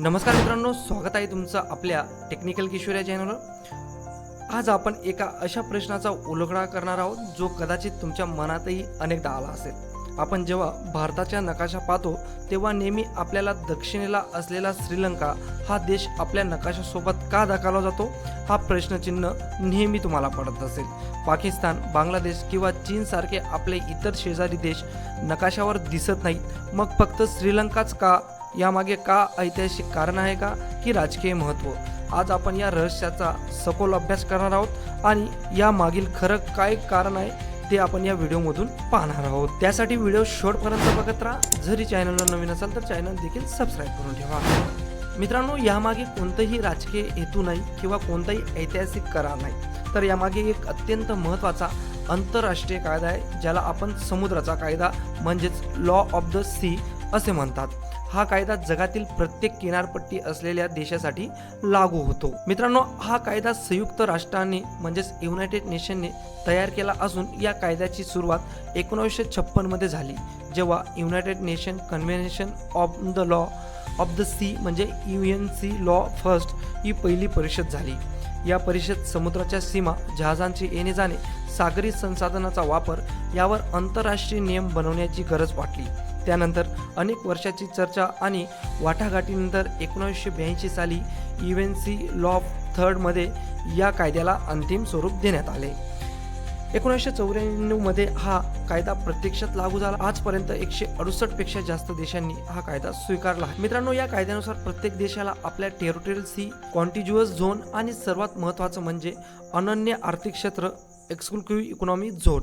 नमस्कार मित्रांनो स्वागत आहे तुमचं आपल्या टेक्निकल किशोर या चॅनलवर आज आपण एका अशा प्रश्नाचा उलगडा करणार आहोत जो कदाचित तुमच्या मनातही अनेकदा आला असेल. आपण जेव्हा भारताच्या नकाशा पाहतो तेव्हा नेहमी आपल्याला दक्षिणेला असलेला श्रीलंका हा देश आपल्या नकाशासोबत का दाखवला जातो? हा प्रश्नचिन्ह नेहमी तुम्हाला पडत असेल. पाकिस्तान बांगलादेश किंवा चीनसारखे आपले इतर शेजारी देश नकाशावर दिसत नाहीत. मग फक्त श्रीलंकाच का यामागे का ऐतिहासिक कारण आहे का? की राजकीय महत्त्व आज आपण या रहस्याचा सखोल अभ्यास करणार आहोत आणि या मागील खरं काय कारण आहे ते आपण या व्हिडिओमधून पाहणार आहोत. त्यासाठी व्हिडिओ शेवटपर्यंत बघत राहा. जरी चॅनलला नवीन असाल तर चॅनल देखील सबस्क्राईब करून ठेवा. मित्रांनो यामागे कोणतंही राजकीय हेतू नाही किंवा कोणताही ऐतिहासिक करार नाही. तर यामागे एक अत्यंत महत्त्वाचा आंतरराष्ट्रीय कायदा आहे ज्याला आपण समुद्राचा कायदा म्हणजेच लॉ ऑफ द सी असे म्हणतात. हा कायदा जगातील प्रत्येक किनारपट्टी असलेल्या देशासाठी लागू होतो. मित्रांनो हा कायदा संयुक्त राष्ट्रांनी म्हणजेच युनायटेड नेशनने तयार केला असून या कायद्याची सुरुवात एकोणीसशे छप्पनमध्ये झाली जेव्हा united nation convention of the law of the sea म्हणजे U N C law first ही पहिली परिषद झाली. या परिषद समुद्राच्या सीमा जहाजांचे येणे जाणे सागरी संसाधनाचा वापर यावर आंतरराष्ट्रीय नियम बनवण्याची गरज वाटली. त्यानंतर अनेक वर्षाची चर्चा आणि वाटाघाटीनंतर एकोणीसशे ब्याऐंशी साली इव्हेन्सी लॉ ऑफ थर्डमध्ये या कायद्याला अंतिम स्वरूप देण्यात आले. एकोणीसशे चौऱ्याण्णवमध्ये हा कायदा प्रत्यक्षात लागू झाला. आजपर्यंत एकशे अडुसष्टपेक्षा जास्त देशांनी हा कायदा स्वीकारला मित्रांनो या कायद्यानुसार प्रत्येक देशाला आपल्या टेरिटोरियल सी कॉन्टिज्युअस झोन आणि सर्वात महत्त्वाचं म्हणजे अनन्य आर्थिक क्षेत्र एक्सक्लुसिव्ह इकॉनॉमी झोन.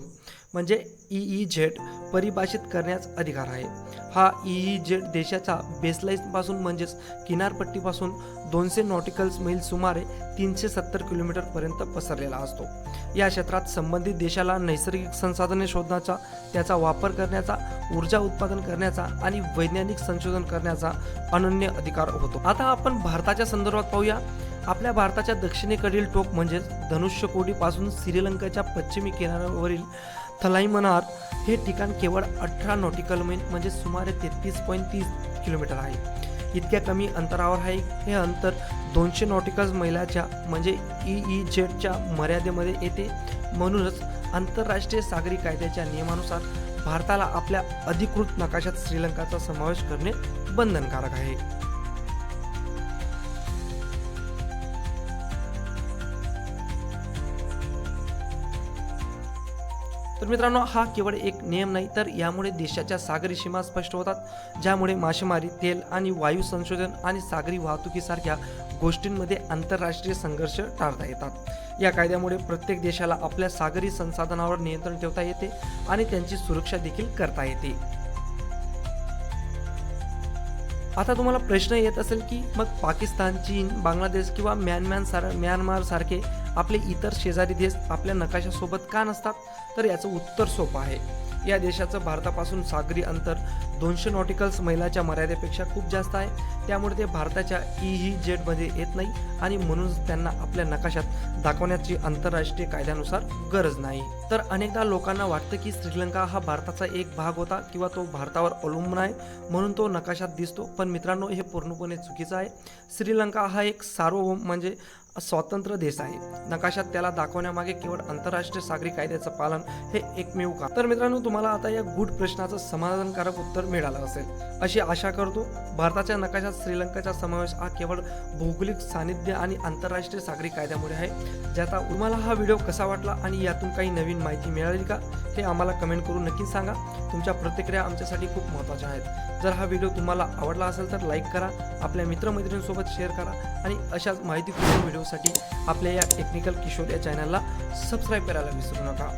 म्हणजे ई ई झेड परिभाषित करण्यास अधिकार आहे. हा ई झेड देशाच्या बेसलाईनपासून म्हणजेच किनारपट्टीपासून दोनशे नॉटिकल्स मैल सुमारे तीनशे सत्तर किलोमीटरपर्यंत पसरलेला असतो. या क्षेत्रात संबंधित देशाला नैसर्गिक संसाधने शोधण्याचा त्याचा वापर करण्याचा ऊर्जा उत्पादन करण्याचा आणि वैज्ञानिक संशोधन करण्याचा अनन्य अधिकार होतो. आता आपण भारताच्या संदर्भात पाहूया. आपल्या भारताच्या दक्षिणेकडील टोक म्हणजेच धनुष्यकोडीपासून श्रीलंकेच्या पश्चिमी किनाऱ्यावरील थलाईमनार हे ठिकाण केवळ अठरा नॉटिकल मैल म्हणजे सुमारे तेहतीस पॉईंट तीस किलोमीटर आहे. इतक्या कमी अंतरावर आहे. हे अंतर दोनशे नॉटिकल मैलाच्या म्हणजे ई ई जेडच्या मर्यादेमध्ये येते. म्हणूनच आंतरराष्ट्रीय सागरी कायद्याच्या नियमानुसार भारताला आपल्या अधिकृत नकाशात श्रीलंकाचा समावेश करणे बंधनकारक आहे. तर मित्रांनो हा केवळ एक नियम नाही तर यामुळे देशाच्या सागरी सीमा स्पष्ट होतात ज्यामुळे मासेमारी तेल आणि वायू संशोधन आणि सागरी वाहतुकीसारख्या गोष्टींमध्ये आंतरराष्ट्रीय संघर्ष टाळता येतात. या कायद्यामुळे प्रत्येक देशाला आपल्या सागरी संसाधनावर नियंत्रण ठेवता येते आणि त्यांची सुरक्षा देखील करता येते. आता तुम्हाला प्रश्न येत असेल की मग पाकिस्तान चीन बांगलादेश किंवा म्यानम्यान सार म्यानमार सारखे आपले इतर शेजारी देश आपल्या नकाशासोबत का नसतात? तर याचं उत्तर सोपं आहे. या देशाचं भारतापासून सागरी अंतर दोनशे नॉटिकल्स मैलाच्या मर्यादेपेक्षा खूप जास्त आहे. त्यामुळे ते भारताच्या ई जेटमध्ये जेडमध्ये येत नाही आणि म्हणून त्यांना आपल्या नकाशात दाखवण्याची आंतरराष्ट्रीय कायद्यानुसार गरज नाही. तर अनेकदा लोकांना वाटतं की श्रीलंका हा भारताचा एक भाग होता किंवा तो भारतावर अवलंबून आहे म्हणून तो नकाशात दिसतो. पण मित्रांनो हे पूर्णपणे चुकीचं आहे. श्रीलंका हा एक सार्वभौम म्हणजे स्वतंत्र देश आहे. नकाशात त्याला दाखवण्यामागे केवळ आंतरराष्ट्रीय सागरी कायद्याचं पालन हे एकमेव का तर मित्रांनो तुम्हाला आता या गुड प्रश्नाचं समाधानकारक उत्तर मिळालं असेल. अशी आशा करतो भारताच्या नकाशात श्रीलंकाचा समावेश हा केवळ भौगोलिक सानिध्य आणि आंतरराष्ट्रीय सागरी कायद्यामुळे आहे. ज्याचा तुम्हाला हा व्हिडिओ कसा वाटला आणि यातून काही नवीन माहिती मिळाली का हे आम्हाला कमेंट करून नक्की सांगा. तुमच्या प्रतिक्रिया आमच्यासाठी खूप महत्त्वाच्या आहेत. जर हा व्हिडिओ तुम्हाला आवडला असेल तर लाईक करा आपल्या मित्रमैत्रिणींसोबत शेअर करा आणि अशाच माहितीपूर्ण व्हिडिओसाठी आपल्या या टेक्निकल किशोर या चॅनलला सबस्क्राईब करायला विसरू नका.